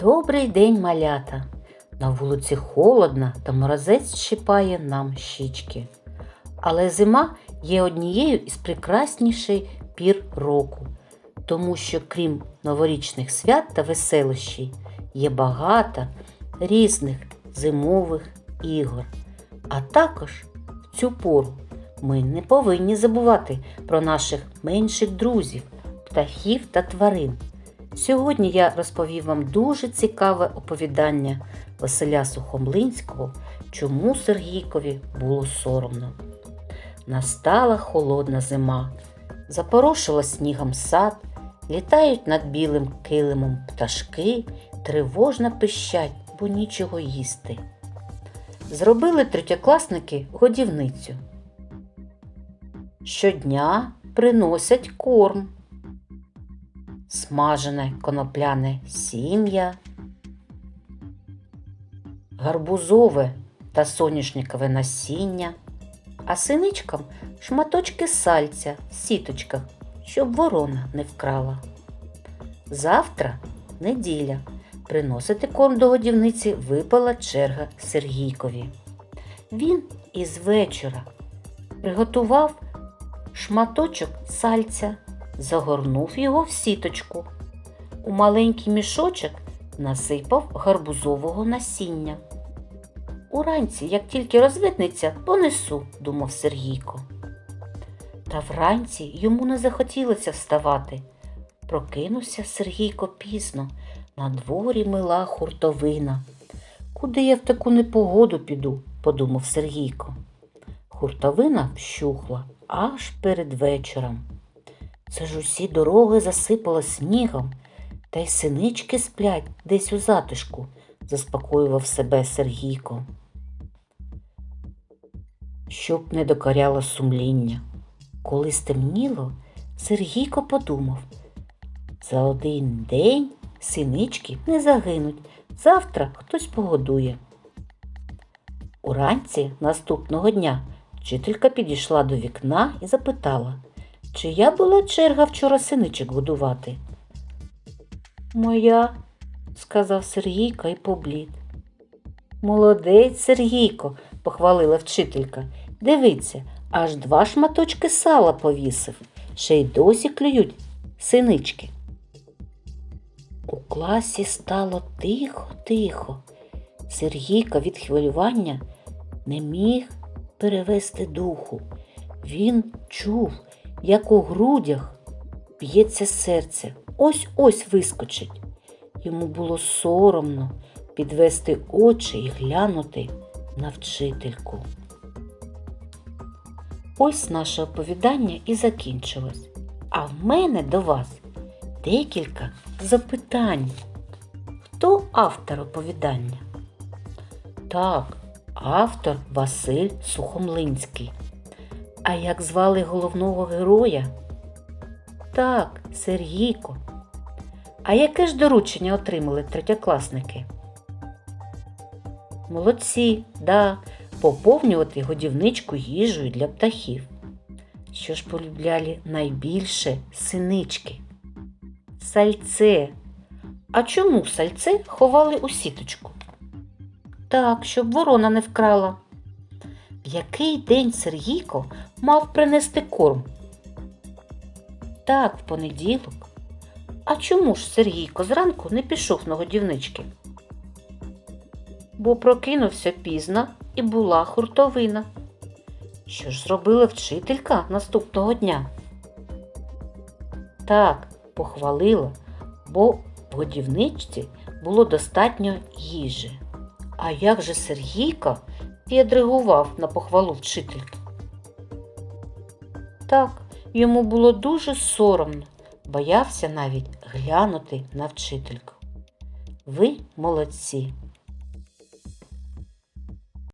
Добрий день, малята! На вулиці холодно та морозець щипає нам щічки. Але зима є однією із прекрасніших пір року, тому що крім новорічних свят та веселощів є багато різних зимових ігор. А також в цю пору ми не повинні забувати про наших менших друзів, птахів та тварин. Сьогодні я розповів вам дуже цікаве оповідання Василя Сухомлинського, чому Сергійкові було соромно. Настала холодна зима, запорошила снігом сад, літають над білим килимом пташки, тривожно пищать, бо нічого їсти. Зробили третьокласники годівницю. Щодня приносять корм смажене конопляне сім'я, гарбузове та соняшникове насіння, а синичкам шматочки сальця в сіточках, щоб ворона не вкрала. Завтра неділя. Приносити корм до годівниці випала черга Сергійкові. Він із вечора приготував шматочок сальця загорнув його в сіточку. У маленький мішочок насипав гарбузового насіння. Уранці, як тільки розвиднеться, понесу, думав Сергійко. Та вранці йому не захотілося вставати. Прокинувся Сергійко пізно, на дворі мила хуртовина. Куди я в таку непогоду піду, подумав Сергійко. Хуртовина вщухла аж перед вечором. Це ж усі дороги засипало снігом, та й синички сплять десь у затишку, заспокоював себе Сергійко. Щоб не докоряло сумління. Коли стемніло, Сергійко подумав за один день синички не загинуть, завтра хтось погодує. Уранці наступного дня вчителька підійшла до вікна і запитала Чия була черга вчора синичок годувати? Моя, сказав Сергійко і поблід. Молодець, Сергійко, похвалила вчителька. Дивіться, аж два шматочки сала повісив, ще й досі клюють синички. У класі стало тихо-тихо. Сергійко від хвилювання не міг перевести духу. Він чув, як у грудях б'ється серце, ось ось вискочить. Йому було соромно підвести очі і глянути на вчительку. Ось наше оповідання і закінчилось. А в мене до вас декілька запитань. Хто автор оповідання? Так, автор Василь Сухомлинський. А як звали головного героя? Так, Сергійко. А яке ж доручення отримали третьокласники? Молодці, да, поповнювати годівничку їжею для птахів. Що ж полюбляли найбільше синички? Сальце. А чому сальце ховали у сіточку? Так, щоб ворона не вкрала. Який день Сергійко мав принести корм? Так, в понеділок. А чому ж Сергійко зранку не пішов на годівнички? Бо прокинувся пізно і була хуртовина. Що ж зробила вчителька наступного дня? Так, похвалила, бо в годівничці було достатньо їжі. А як же Відреагував на похвалу вчительки? Так, йому було дуже соромно, боявся навіть глянути на вчительку. Ви молодці.